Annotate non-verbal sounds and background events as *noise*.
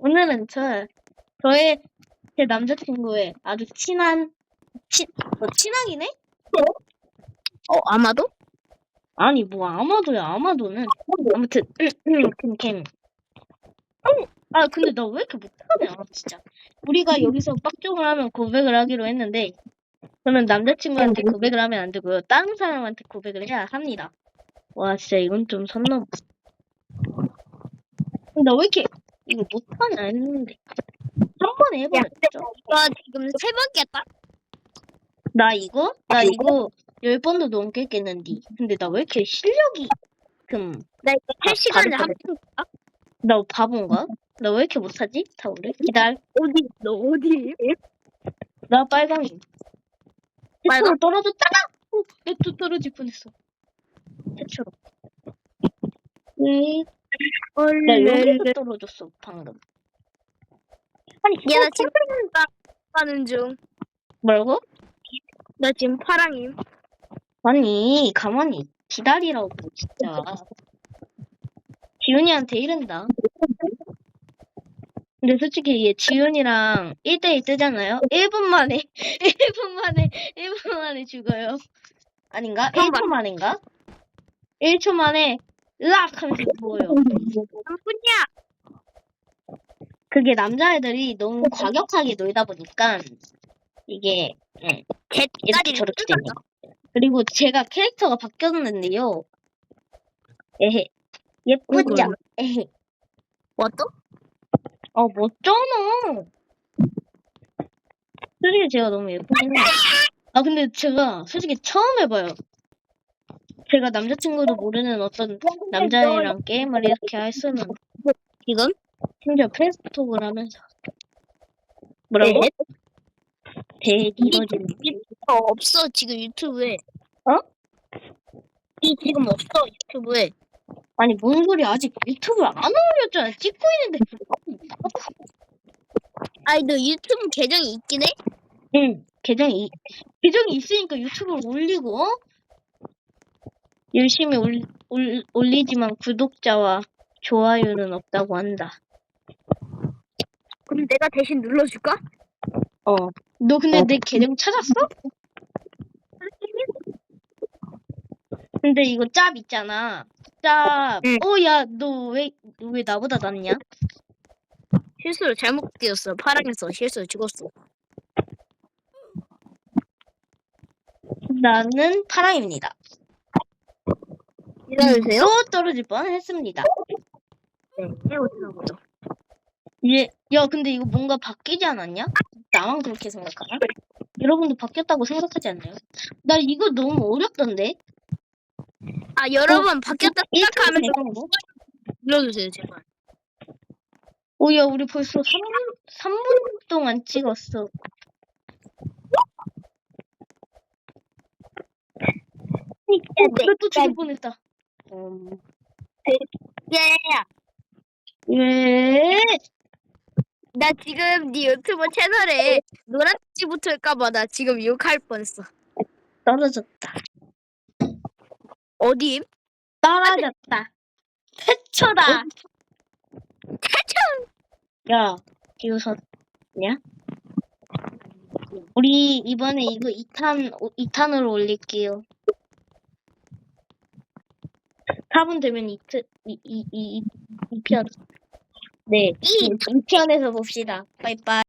오늘은 저, 저의, 제 남자친구의 아주 친한, 친, 뭐, 친하긴 해? 어, 아마도? 아니, 뭐, 아마도야, 아마도는. 아무튼, 음, 캠. 아, 근데 나 왜 이렇게 못하냐, 진짜. 우리가 여기서 빡종을 하면 고백을 하기로 했는데, 저는 남자친구한테 고백을 하면 안 되고요. 다른 사람한테 고백을 해야 합니다. 와, 진짜 이건 좀 선 넘어. 나왜 이렇게, 이거 못하냐 했는데. 한 번에 해버렸죠. 와, 지금 세 번째 다 나 이거? 나 이거 열 번도 넘게 깼는데. 근데 나 왜 이렇게 실력이, 금, 나 이거 할 시간에 바로 한 번. 아, 나 바본가? 나 왜 이렇게 못하지? 타오를? 기다려. 어디, 너 어디? 나 빨강이. 빨강? 떨어졌다가! 어, 내또 떨어질 뻔했어. 최초로. 음, 나 여기서 떨어졌어, 방금. 아니, 야, 나 어, 지금 가- 가는 중. 뭐라고? 나 지금 파랑임. 아니, 가만히 기다리라고, 진짜. 지훈이한테 이른다. 근데 솔직히 얘 지훈이랑 1대1 뜨잖아요? 1분 만에, *laughs* 1분 만에, 1분 만에 죽어요. 아닌가? 1초 만인가? 1초 만에, 으악! 하면서 죽어요. 한분이야. 그게 남자애들이 너무 과격하게 놀다 보니까, 이게, 응, 이렇게 jet까지 저렇게 거. 그리고 제가 캐릭터가 바뀌었는데요. 에헤. 예쁘죠? 응. 에헤. 뭐 또? 어, 멋잖아. 솔직히 제가 너무 예쁘긴 해요. 아, 근데 제가 솔직히 처음 해봐요. 제가 남자친구도 모르는 어떤 남자애랑 게임을 이렇게 할 수는 지금? 심지어 페이스톡을 하면서 뭐라고? 네. 대이러지는 어, 없어 지금 유튜브에. 어? 이 지금 없어 유튜브에. 아니 뭔 소리야 아직 유튜브를 안 올렸잖아 찍고 있는데 아니 너 유튜브 계정이 있긴 해? 응 계정이 이- 계정이 있으니까 유튜브를 올리고 어? 열심히 올, 올, 올리지만 구독자와 좋아요는 없다고 한다 그럼 내가 대신 눌러줄까? 어 너 근데 내 계정 찾았어? 근데 이거 짭 있잖아 짭 응. 어 야 너 왜 왜 나보다 낫냐? 실수로 잘못 뛰었어. 파랑에서 실수로 죽었어. 나는 파랑입니다 기다려주세요. 또 떨어질 뻔 했습니다 네, 해오더라고요. 예, 야, 근데 이거 뭔가 바뀌지 않았냐? 나만 그렇게 생각하나? 여러분도 바뀌었다고 생각하지 않나요? 나 이거 너무 어렵던데? 아 여러분 바뀌었다 생각하면 좀 뭐? 눌러주세요 제발. 오, 야, 우리 벌써 3분, 3분 동안 찍었어. 어, 그래 또 죽을 뻔했다. 음, 야야야. 왜? 나 지금 네 유튜브 채널에 노란지 붙을까봐 나 지금 욕할 뻔했어. 떨어졌다. 어디? 떨어졌다. 태초다. 야, 비웃었냐? 우리 이번에 이거 2탄, 2탄으로 올릴게요. 4분 되면 2트, 2, 2, 2, 2편. 네, 2편에서 봅시다. 빠이빠이.